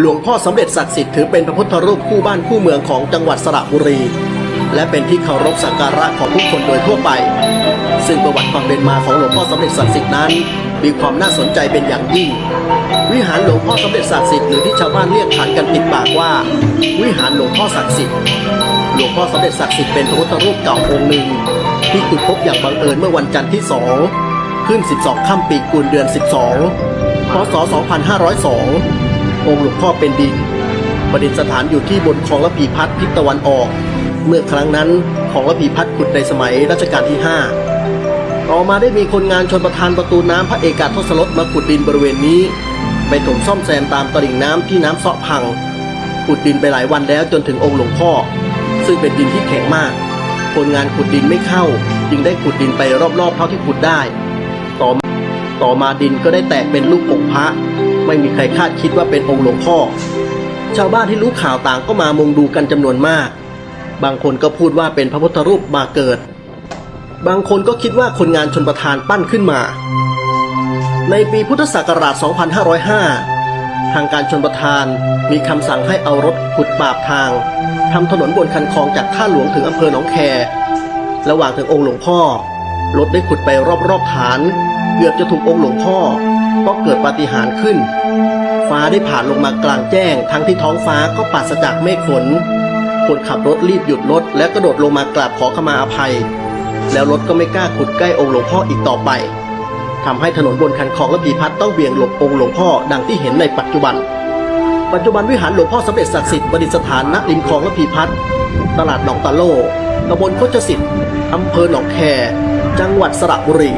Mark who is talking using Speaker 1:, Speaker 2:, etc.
Speaker 1: หลวงพ่อสำเร็จศักดิ์สิทธิ์ถือเป็นพระพุทธรูปคู่บ้านคู่เมืองของจังหวัดสระบุรี และเป็นที่เคารพสักการะของผู้คนโดยทั่วไป ซึ่งประวัติความเป็นมาของหลวงพ่อสำเร็จศักดิ์สิทธิ์นั้น มีความน่าสนใจเป็นอย่างยิ่ง วิหารหลวงพ่อสำเร็จศักดิ์สิทธิ์หรือที่ชาวบ้านเรียกขานกันติดปากว่า วิหารหลวงพ่อศักดิ์สิทธิ์หลวงพ่อสำเร็จศักดิ์สิทธิ์เป็นพระพุทธรูปเก่าองค์หนึ่ง ที่ขุดพบอย่างบังเอิญเมื่อวันจันทร์ที่2ขึ้น 12 ค่ำปีกุลเดือน 12พศ2502 องค์หลวงพ่อเป็นดิน ประดิษฐานอยู่ที่บนคลองระพีพัฒน์ทิศตะวันออก เมื่อครั้งนั้นของระพีพัฒน์ขุดในสมัยรัชกาลที่ 5 ต่อมาได้มีคนงานชนประทานประตูน้ำพระเอกาทศรถมาขุดดินบริเวณนี้ ไปถมซ่อมแซมตามตลิ่งน้ำที่น้ำเซาะพัง ขุดดินไปหลายวันแล้วจนถึงองค์หลวงพ่อ ซึ่งเป็นดินที่แข็งมาก คนงานขุดดินไม่เข้า จึงได้ขุดดินไปรอบๆเท่าที่ขุดได้ ต่อต่อมาดินก็ได้แตกเป็นลูกองพระ ไม่มีใครคาดคิดว่าเป็นองค์หลวงพ่อ ชาวบ้านที่รู้ข่าวต่างก็มามุงดูกันจำนวนมาก บางคนก็พูดว่าเป็นพระพุทธรูปมาเกิด บางคนก็คิดว่าคนงานชนประทานปั้นขึ้นมา ในปีพุทธศักราช 2505 ทางการชนประทานมีคำสั่งให้เอารถขุดปาบทางทำถนนบนคันคลองจากท่าหลวงถึงอำเภอหนองแค ระหว่างถึงองค์หลวงพ่อรถได้ขุดไปรอบๆฐาน เกือบจะถูกองค์หลวงพ่อ ก็เกิดปาฏิหาริย์ขึ้น ฟ้าได้ผ่านลงมากลางแจ้ง ทั้งที่ท้องฟ้าก็ปราศจากเมฆฝน คนขับรถรีบหยุดรถ และกระโดดลงมากราบขอขมาอภัย แล้วรถก็ไม่กล้าขุดใกล้องค์หลวงพ่ออีกต่อไปทำให้ถนนบนคันคลองระพีพัฒน์ต้องเบี่ยงหลบองค์หลวงพ่อดังที่เห็นในปัจจุบัน ปัจจุบันวิหารหลวงพ่อสำเร็จศักดิ์สิทธิ์ประดิษฐานณริมคลองระพีพัฒน์ตลาดหนองตาโลตำบลโคชสิทธิ์อำเภอหนองแคจังหวัดสระบุรี